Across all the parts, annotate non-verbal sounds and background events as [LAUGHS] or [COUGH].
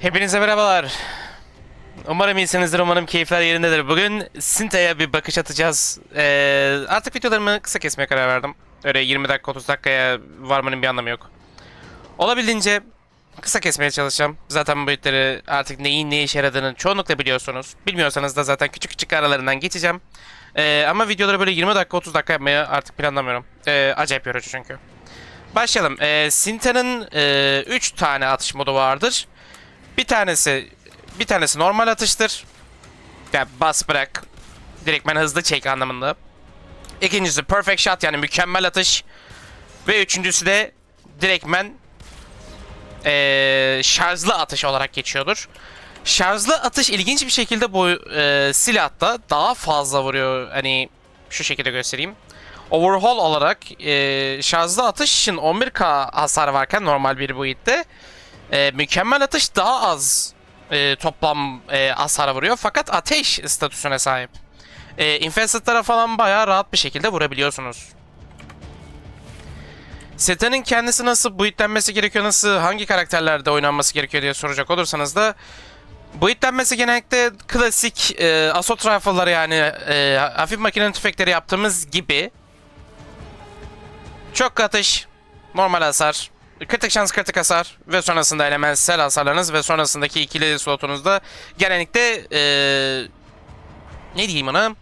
Hepinize merhabalar. Umarım iyisinizdir, umarım keyifler yerindedir. Bugün Sinta'ya bir bakış atacağız. Ee, artık videolarımı kısa kesmeye karar verdim. Öyle 20 dakika 30 dakikaya varmanın bir anlamı yok. Olabildiğince kısa kesmeye çalışacağım. Zaten bu boyutları artık neyin ne işe yaradığını çoğunlukla biliyorsunuz. Bilmiyorsanız da zaten küçük küçük aralarından geçeceğim. Ee, ama videoları böyle 20 dakika 30 dakika yapmaya artık planlamıyorum. Ee, acayip yorucu çünkü. Başlayalım. Ee, Sinta'nın 3 tane atış modu vardır. Bir tanesi bir tanesi normal atıştır. Yani bas bırak. Direktmen hızlı çek anlamında. İkincisi perfect shot yani mükemmel atış. Ve üçüncüsü de direktmen eee şarjlı atış olarak geçiyordur. Şarjlı atış ilginç bir şekilde bu eee, silahta daha fazla vuruyor. Hani şu şekilde göstereyim. Overhaul olarak eee şarjlı atış için 11k hasar varken normal bir boyutta e, mükemmel atış daha az e, toplam e, hasar vuruyor fakat ateş statüsüne sahip. E, Infested'lara falan bayağı rahat bir şekilde vurabiliyorsunuz. Setanın kendisi nasıl boyutlenmesi gerekiyor, nasıl hangi karakterlerde oynanması gerekiyor diye soracak olursanız da boyutlenmesi genellikle klasik e, assault rifle'ları yani e, hafif makine tüfekleri yaptığımız gibi çok atış, normal hasar, kritik şans kritik hasar ve sonrasında elementsel hasarlarınız ve sonrasındaki ikili slotunuzda genellikle eee ne diyeyim ona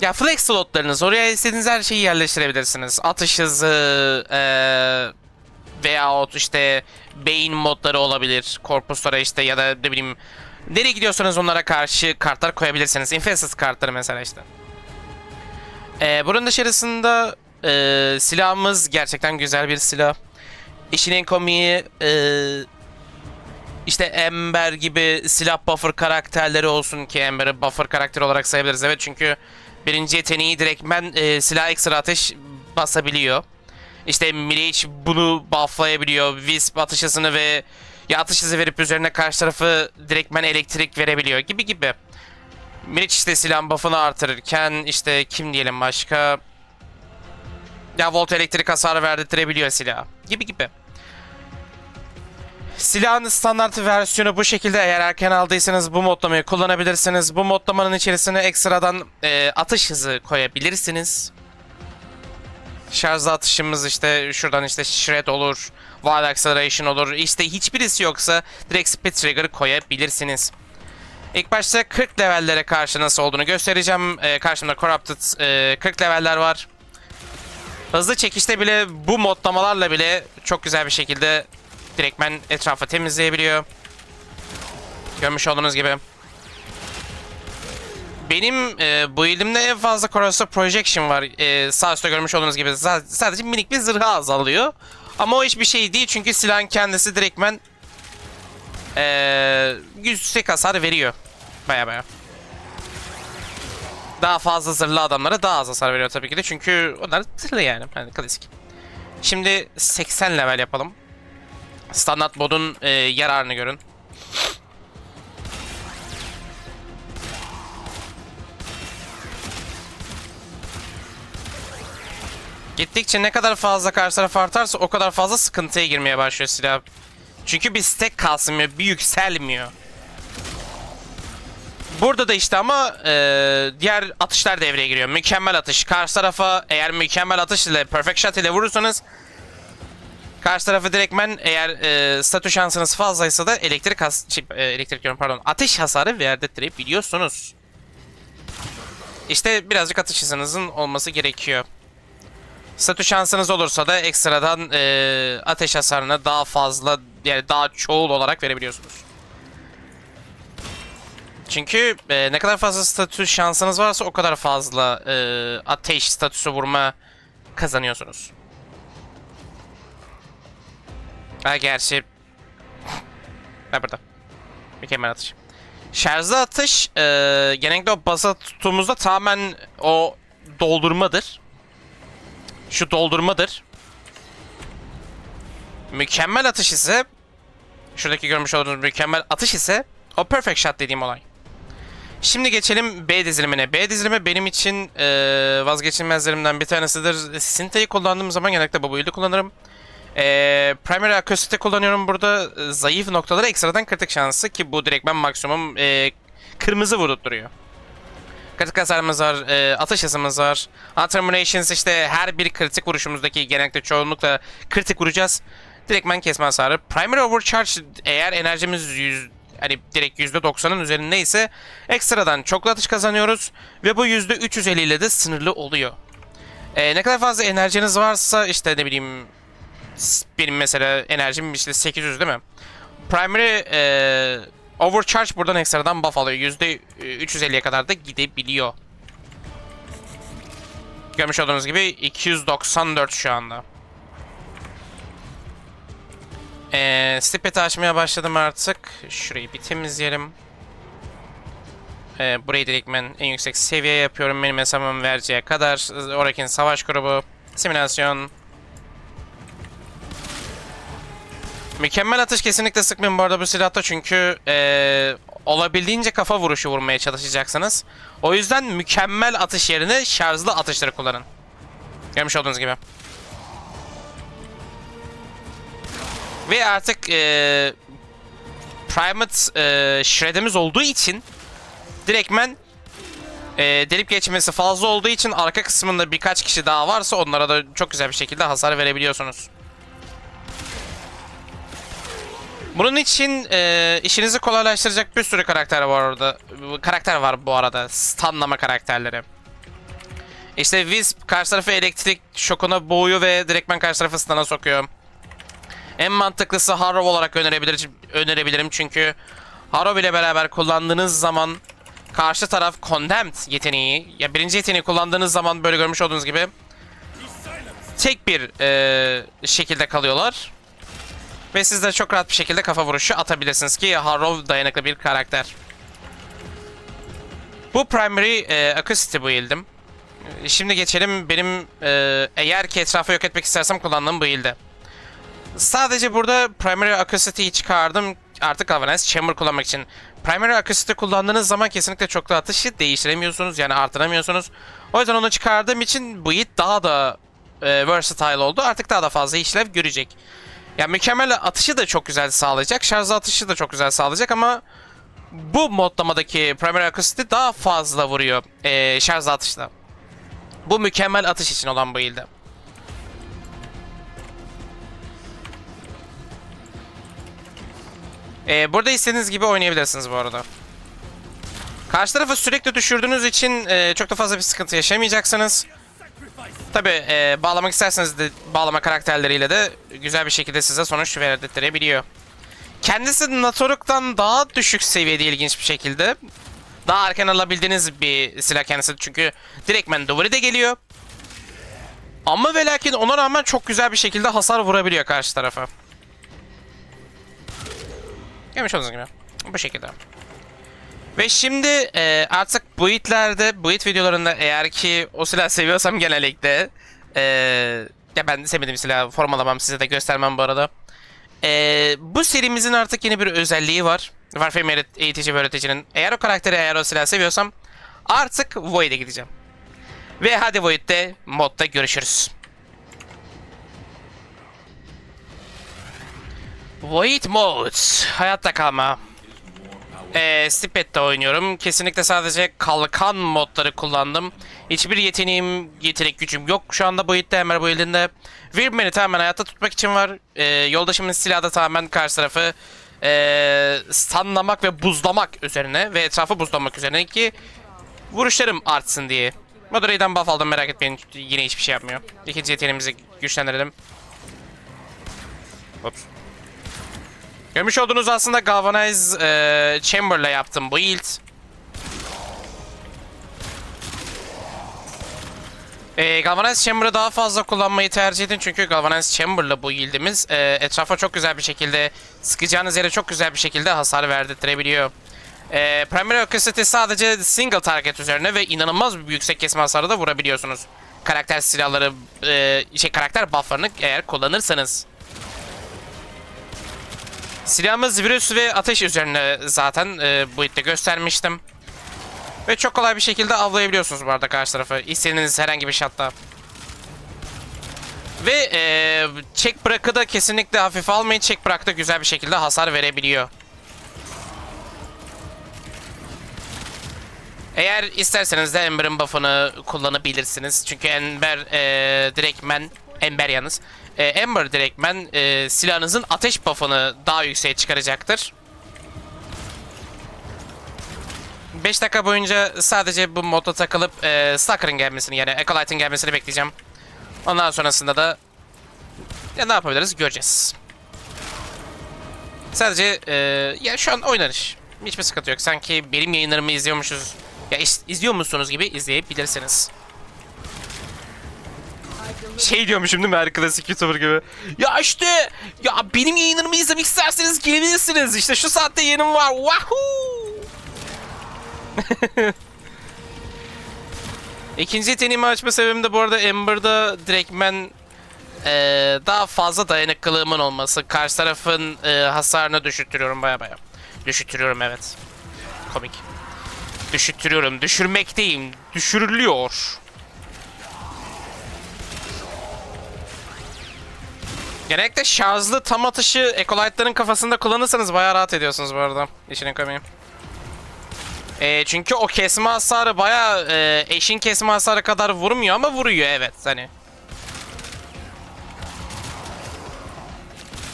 ya flex slotlarınız oraya istediğiniz her şeyi yerleştirebilirsiniz. Atış hızı eee veyahut işte beyin modları olabilir. Korpuslara işte ya da ne bileyim nereye gidiyorsanız onlara karşı kartlar koyabilirsiniz. Infested kartları mesela işte. Ee, bunun dışarısında e, silahımız gerçekten güzel bir silah. İşin en komiği e, işte Ember gibi silah buffer karakterleri olsun ki Ember'ı buffer karakter olarak sayabiliriz. Evet çünkü birinci yeteneği direktmen e, silah ekstra ateş basabiliyor. İşte Mirage bunu bufflayabiliyor. Wisp atış ve ya atış hızı verip üzerine karşı tarafı direktmen elektrik verebiliyor gibi gibi. Mirage işte silahın buff'ını artırırken işte kim diyelim başka ya volt elektrik hasarı verdirtebiliyor silah gibi gibi. Silahın standart versiyonu bu şekilde eğer erken aldıysanız bu modlamayı kullanabilirsiniz. Bu modlamanın içerisine ekstradan e, atış hızı koyabilirsiniz. Şarj atışımız işte şuradan işte shred olur, wild acceleration olur. İşte hiçbirisi yoksa direkt speed trigger koyabilirsiniz. İlk başta 40 levellere karşı nasıl olduğunu göstereceğim. Ee, karşımda Corrupted e, 40 leveller var. Hızlı çekişte bile bu modlamalarla bile çok güzel bir şekilde direktmen etrafı temizleyebiliyor. Görmüş olduğunuz gibi. Benim e, bu elimde en fazla Corrosive Projection var. E, sağ üstte görmüş olduğunuz gibi Sa- sadece minik bir zırhı azalıyor. Ama o hiçbir şey değil çünkü silahın kendisi direktmen ee, yüksek hasar veriyor. Baya baya. Daha fazla zırhlı adamlara daha az hasar veriyor tabii ki de. Çünkü onlar zırhlı yani. yani klasik. Şimdi 80 level yapalım. Standart modun e, yararını görün. Gittikçe ne kadar fazla karşı taraf artarsa o kadar fazla sıkıntıya girmeye başlıyor silah. Çünkü bir stack kalsmıyor, bir yükselmiyor. Burada da işte ama e, diğer atışlar devreye giriyor. Mükemmel atış. Karşı tarafa eğer mükemmel atış ile perfect shot ile vurursanız karşı tarafı direktmen eğer e, statü şansınız fazlaysa da elektrik has şey, e, elektrik diyorum pardon ateş hasarı verdirttirebiliyorsunuz. İşte birazcık atış hızınızın olması gerekiyor. Statü şansınız olursa da ekstradan e, ateş hasarını daha fazla yani daha çoğul olarak verebiliyorsunuz. Çünkü e, ne kadar fazla statü şansınız varsa o kadar fazla e, ateş statüsü vurma kazanıyorsunuz. Ha gerçi... [LAUGHS] ha burada. Mükemmel atış. Şarjlı atış e, genellikle o basa tuttuğumuzda tamamen o doldurmadır. Şu doldurmadır. Mükemmel atış ise şuradaki görmüş olduğunuz mükemmel atış ise o perfect shot dediğim olay. Şimdi geçelim B dizilimine. B dizilimi benim için e, vazgeçilmezlerimden bir tanesidir. Sinta'yı kullandığım zaman genellikle bu build'i kullanırım. Ee, primary Acoustic'i kullanıyorum burada. Ee, Zayıf noktaları ekstradan kritik şansı ki bu direktmen maksimum e, kırmızı vurutturuyor. Kritik hasarımız var, e, atış hızımız var. Terminations işte her bir kritik vuruşumuzdaki genellikle çoğunlukla kritik vuracağız. Direktmen kesme hasarı. Primary Overcharge eğer enerjimiz 100, hani direkt %90'ın üzerindeyse ekstradan çoklu atış kazanıyoruz. Ve bu %350 ile de sınırlı oluyor. E, ne kadar fazla enerjiniz varsa işte ne bileyim benim mesela enerjim işte 800 değil mi? Primary e, Overcharge buradan ekstradan buff alıyor. %350'ye kadar da gidebiliyor. Görmüş olduğunuz gibi 294 şu anda. Ee, Stipet'i açmaya başladım artık. Şurayı bir temizleyelim. Ee, burayı direktmen en yüksek seviye yapıyorum. Benim hesabım vereceği kadar. Oradaki savaş grubu. Simülasyon. Mükemmel atış kesinlikle sıkmayın bu arada bu silahta çünkü eee, olabildiğince kafa vuruşu vurmaya çalışacaksınız. O yüzden mükemmel atış yerine şarjlı atışları kullanın. Görmüş olduğunuz gibi. Ve artık eee Primate eee shred'imiz olduğu için direktmen eee delip geçmesi fazla olduğu için arka kısmında birkaç kişi daha varsa onlara da çok güzel bir şekilde hasar verebiliyorsunuz. Bunun için e, işinizi kolaylaştıracak bir sürü karakter var orada. Karakter var bu arada. Stunlama karakterleri. İşte Wisp karşı tarafı elektrik şokuna boğuyor ve direktmen karşı tarafı stun'a sokuyor. En mantıklısı Harrow olarak önerebilir, önerebilirim çünkü Harrow ile beraber kullandığınız zaman karşı taraf Condemned yeteneği ya birinci yeteneği kullandığınız zaman böyle görmüş olduğunuz gibi tek bir e, şekilde kalıyorlar. Ve siz de çok rahat bir şekilde kafa vuruşu atabilirsiniz ki Harrow dayanıklı bir karakter. Bu primary e, acoustic build'im. Şimdi geçelim benim e, eğer ki etrafı yok etmek istersem kullandığım build'e. Sadece burada primary acoustic'i çıkardım artık Galvanize Chamber kullanmak için. Primary acoustic'i kullandığınız zaman kesinlikle çoklu atışı değiştiremiyorsunuz yani artıramıyorsunuz. O yüzden onu çıkardığım için build daha da e, versatile oldu. Artık daha da fazla işlev görecek. Ya mükemmel atışı da çok güzel sağlayacak. Şarj atışı da çok güzel sağlayacak ama bu modlamadaki Primary Acoustic daha fazla vuruyor ee, şarj atışla. Bu mükemmel atış için olan bu ilde. Ee, burada istediğiniz gibi oynayabilirsiniz bu arada. Karşı tarafı sürekli düşürdüğünüz için e, çok da fazla bir sıkıntı yaşamayacaksınız. Tabi bağlamak isterseniz de bağlama karakterleriyle de güzel bir şekilde size sonuç verdirtebiliyor. Kendisi Natoruk'tan daha düşük seviyede ilginç bir şekilde. Daha erken alabildiğiniz bir silah kendisi çünkü direktmen duvarı da geliyor. Ama ve lakin ona rağmen çok güzel bir şekilde hasar vurabiliyor karşı tarafa. Görmüş olduğunuz gibi. Bu şekilde. Ve şimdi e, artık buitlerde, buit videolarında eğer ki o silah seviyorsam genellikle e, ya ben sevmediğim silahı formalamam size de göstermem bu arada. E, bu serimizin artık yeni bir özelliği var. Warframe eğit- eğitici ve öğreticinin. Eğer o karakteri eğer o silahı seviyorsam artık Void'e gideceğim. Ve hadi Void'de modda görüşürüz. Void Mode. Hayatta kalma. Ee, Stipet'te oynuyorum. Kesinlikle sadece kalkan modları kullandım. Hiçbir yeteneğim, yetenek gücüm yok. Şu anda itte hemen bu elinde. Virmen'i tamamen hayatta tutmak için var. Ee, yoldaşımın silahı da tamamen karşı tarafı ee, stunlamak ve buzlamak üzerine ve etrafı buzlamak üzerine ki vuruşlarım artsın diye. Moderay'den buff aldım merak etmeyin. Yine hiçbir şey yapmıyor. İkinci yeteneğimizi güçlendirelim. Ops. Görmüş olduğunuz aslında Galvanize e, Chamber'la yaptım bu build. E, Galvanize Chamber'ı daha fazla kullanmayı tercih edin çünkü Galvanize Chamber'la bu yıldımız e, etrafa çok güzel bir şekilde sıkacağınız yere çok güzel bir şekilde hasar verdirtebiliyor. E, Primary Acoustic'i sadece single target üzerine ve inanılmaz bir yüksek kesme hasarı da vurabiliyorsunuz. Karakter silahları, e, şey karakter bufflarını eğer kullanırsanız. Silahımız virüs ve ateş üzerine zaten e, bu itte göstermiştim. Ve çok kolay bir şekilde avlayabiliyorsunuz bu arada karşı tarafı. İstediğiniz herhangi bir şatta. Ve e, check bırakı da kesinlikle hafif almayın. Check bırak da güzel bir şekilde hasar verebiliyor. Eğer isterseniz de Ember'ın buff'ını kullanabilirsiniz. Çünkü Ember e, direktmen, Ember yalnız. E, Ember direktmen e, silahınızın ateş buff'ını daha yükseğe çıkaracaktır. 5 dakika boyunca sadece bu modda takılıp e, Stalker'ın gelmesini yani Acolyte'ın gelmesini bekleyeceğim. Ondan sonrasında da ya ne yapabiliriz göreceğiz. Sadece e, ya şu an oynanış. Hiçbir sıkıntı yok. Sanki benim yayınlarımı izliyormuşuz. Ya iz- izliyor musunuz gibi izleyebilirsiniz. Şey diyormuşum değil mi her klasik YouTuber gibi. Ya işte ya benim yayınlarımı izlemek isterseniz gelebilirsiniz. İşte şu saatte yayınım var. Wahoo! [LAUGHS] İkinci yeteneğimi açma sebebim de bu arada Ember'da direktmen eee daha fazla dayanıklılığımın olması. Karşı tarafın eee, hasarını düşürtüyorum baya baya. Düşürtüyorum evet. Komik. Düşürtüyorum. Düşürmekteyim. Düşürülüyor. Genellikle şarjlı tam atışı Ecolite'ların kafasında kullanırsanız bayağı rahat ediyorsunuz bu arada. İşinin komiği. E, çünkü o kesme hasarı baya e, eşin kesme hasarı kadar vurmuyor ama vuruyor evet hani.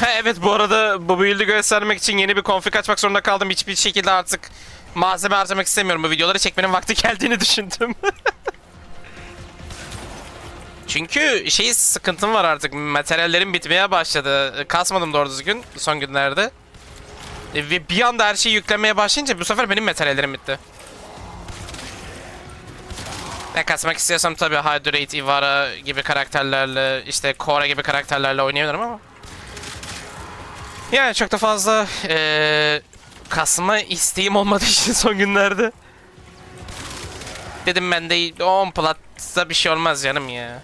Ha evet bu arada bu build'i göstermek için yeni bir config açmak zorunda kaldım. Hiçbir şekilde artık malzeme harcamak istemiyorum. Bu videoları çekmenin vakti [LAUGHS] geldiğini düşündüm. [LAUGHS] Çünkü şey sıkıntım var artık. Materyallerim bitmeye başladı. Kasmadım doğru düzgün son günlerde. E, Ve bir anda her şeyi yüklemeye başlayınca bu sefer benim materyallerim bitti. Ne kasmak istiyorsam tabii Hydrate, Ivara gibi karakterlerle, işte Korra gibi karakterlerle oynayabilirim ama. Yani çok da fazla eee kasma isteğim olmadığı [LAUGHS] için son günlerde. Dedim ben de 10 platta bir şey olmaz canım ya.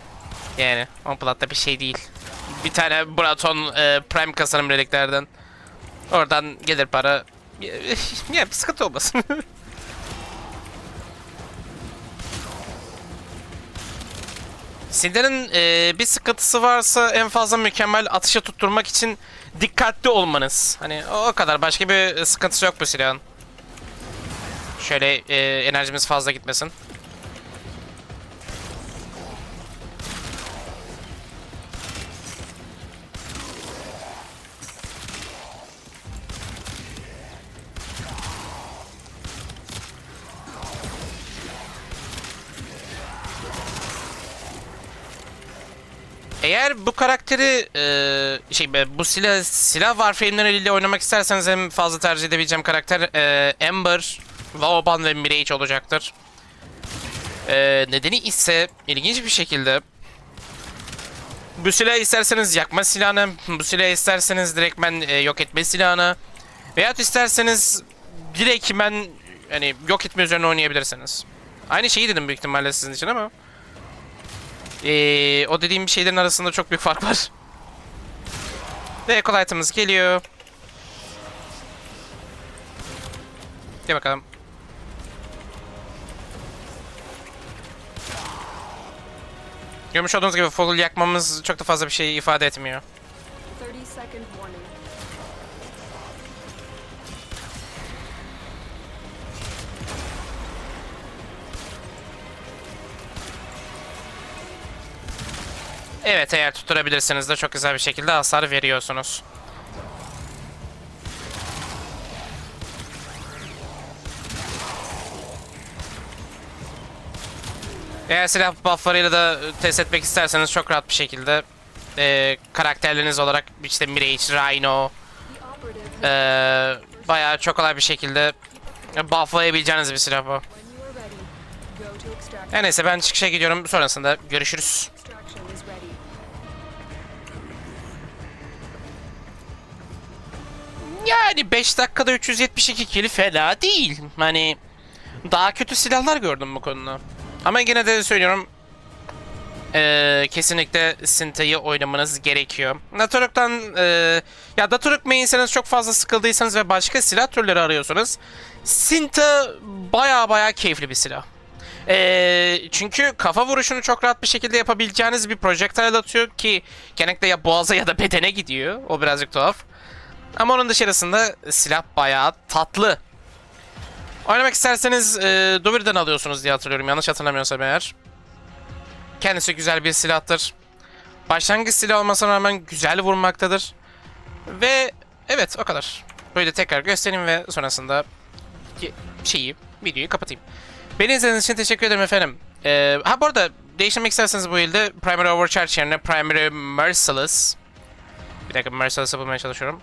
Yani 10 platta bir şey değil. Bir tane Braton eee, Prime kasarım reliklerden. Oradan gelir para. [LAUGHS] Ya bir sıkıntı olmasın. [LAUGHS] Sinder'in e, bir sıkıntısı varsa en fazla mükemmel atışa tutturmak için dikkatli olmanız. Hani o kadar. Başka bir sıkıntısı yok bu silahın. Şöyle e, enerjimiz fazla gitmesin. Eğer bu karakteri e, şey bu silah silah warframe'leriyle oynamak isterseniz en fazla tercih edebileceğim karakter e, Ember, Vauban ve Mirage olacaktır. E, nedeni ise ilginç bir şekilde bu silahı isterseniz yakma silahını, bu silahı isterseniz direktmen e, yok etme silahını veyahut isterseniz direktmen hani yok etme üzerine oynayabilirsiniz. Aynı şeyi dedim büyük ihtimalle sizin için ama. Ee, o dediğim şeylerin arasında çok büyük fark var. Ve Ecolite'ımız geliyor. Gel bakalım. Görmüş olduğunuz gibi full yakmamız çok da fazla bir şey ifade etmiyor. Evet eğer tutturabilirseniz de çok güzel bir şekilde hasar veriyorsunuz. Eğer silah bufflarıyla da test etmek isterseniz çok rahat bir şekilde e, karakterleriniz olarak işte Mirage, Rhino e, bayağı çok kolay bir şekilde bufflayabileceğiniz bir silah bu. neyse ben çıkışa gidiyorum sonrasında görüşürüz. Yani 5 dakikada 372 kill fena değil. Hani daha kötü silahlar gördüm bu konuda. Ama gene de söylüyorum. eee, kesinlikle Sinta'yı oynamanız gerekiyor. Naturuk'tan eee ya Naturuk mainseniz çok fazla sıkıldıysanız ve başka silah türleri arıyorsanız Sinta baya baya keyifli bir silah. Ee, çünkü kafa vuruşunu çok rahat bir şekilde yapabileceğiniz bir projectile atıyor ki genellikle ya boğaza ya da bedene gidiyor. O birazcık tuhaf. Ama onun dışarısında silah bayağı tatlı. Oynamak isterseniz e, Dovir'den alıyorsunuz diye hatırlıyorum yanlış hatırlamıyorsam eğer. Kendisi güzel bir silahtır. Başlangıç silahı olmasına rağmen güzel vurmaktadır. Ve evet o kadar. Böyle tekrar göstereyim ve sonrasında şeyi, videoyu kapatayım. Beni izlediğiniz için teşekkür ederim efendim. Ee, ha bu arada değiştirmek isterseniz bu ilde Primary Overcharge yerine Primary Merciless. Bir dakika Merciless'ı bulmaya çalışıyorum.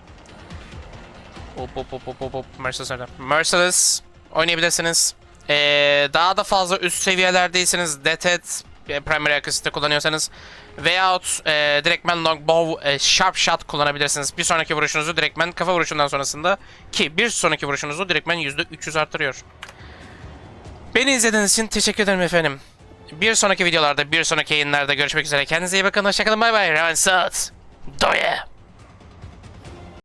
Hop hop hop hop hop hop Merciless nerede? Oynayabilirsiniz. Ee, daha da fazla üst seviyelerdeyseniz Deathhead e, Primary Accuracy'de kullanıyorsanız veyahut e, direktmen Longbow e, Sharp Shot kullanabilirsiniz. Bir sonraki vuruşunuzu direktmen kafa vuruşundan sonrasında ki bir sonraki vuruşunuzu direktmen %300 artırıyor. Beni izlediğiniz için teşekkür ederim efendim. Bir sonraki videolarda, bir sonraki yayınlarda görüşmek üzere. Kendinize iyi bakın. Hoşçakalın. Bay bay. Raven Saat. Doya.